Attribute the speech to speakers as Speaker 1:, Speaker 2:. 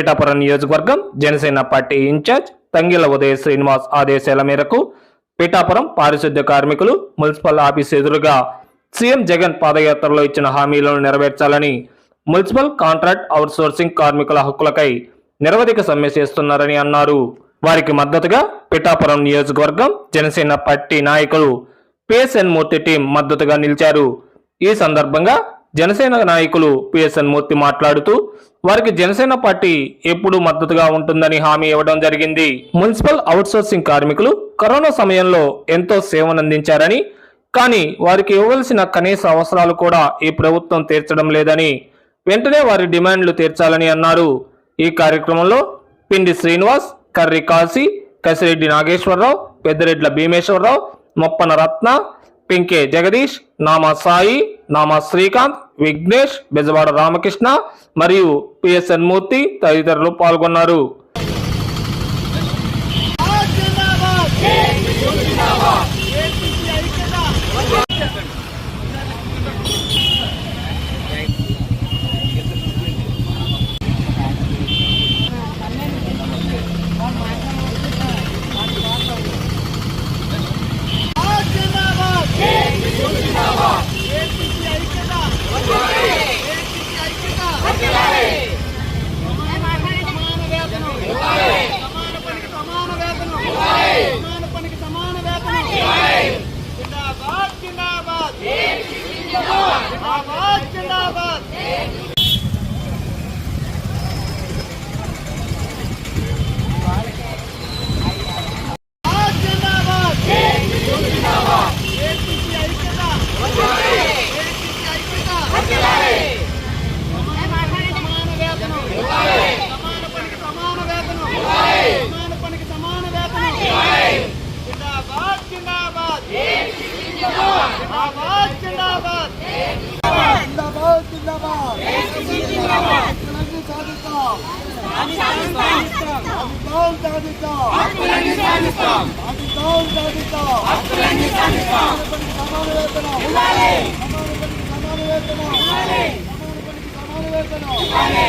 Speaker 1: పీఠాపురం నియోజకవర్గం Janasena party incharge Thangila Udaya Srinivas ఆదేశాల మేరకు పీఠాపురం పారిశుద్ధ్య కార్మికులు మున్సిపల్ ఆఫీస్ ఎదురుగా సీఎం జగన్ పాదయాత్రలో ఇచ్చిన హామీలను నెరవేర్చాలని మున్సిపల్ కాంట్రాక్ట్ అవుట్సోర్సింగ్ కార్మికుల హక్కులకై నిరవధిక సమ్మె చేస్తున్నారని అన్నారు. వారికి మద్దతుగా పిఠాపురం నియోజకవర్గం జనసేన పార్టీ నాయకులు పిఎస్ఎన్ మూర్తి టీం మద్దతుగా నిలిచారు. ఈ సందర్భంగా జనసేన నాయకులు పిఎస్ఎన్ మూర్తి మాట్లాడుతూ వారికి జనసేన పార్టీ ఎప్పుడూ మద్దతుగా ఉంటుందని హామీ ఇవ్వడం జరిగింది. మున్సిపల్ అవుట్సోర్సింగ్ కార్మికులు కరోనా సమయంలో ఎంతో సేవనందించారని కానీ వారికి ఇవ్వవలసిన కనీస అవసరాలు కూడా ఈ ప్రభుత్వం తీర్చడం లేదని వెంటనే వారి డిమాండ్లు తీర్చాలని అన్నారు. ఈ కార్యక్రమంలో పిండి శ్రీనివాస్ కర్రి కాశీ కసిరెడ్డి నాగేశ్వరరావు పెద్దిరెడ్ల భీమేశ్వరరావు మొప్పన రత్న పింకే జగదీష్ నామా సాయి నామా శ్రీకాంత్ విఘ్నేష్ బెజవాడ రామకృష్ణ మరియు పిఎస్ఎన్ మూర్తి తదితరులు పాల్గొన్నారు.
Speaker 2: జిందాబాద్ జిందాబాద్. హక్కులన్నీ సాధిస్తాం అధికారం సాధిస్తాం. హక్కులన్నీ సాధిస్తాం అధికారం సాధిస్తాం. హక్కులన్నీ సాధిస్తాం సమాన వేతనం ఇవ్వాలి సమాన వేతనం ఇవ్వాలి సమాన వేతనం ఇవ్వాలి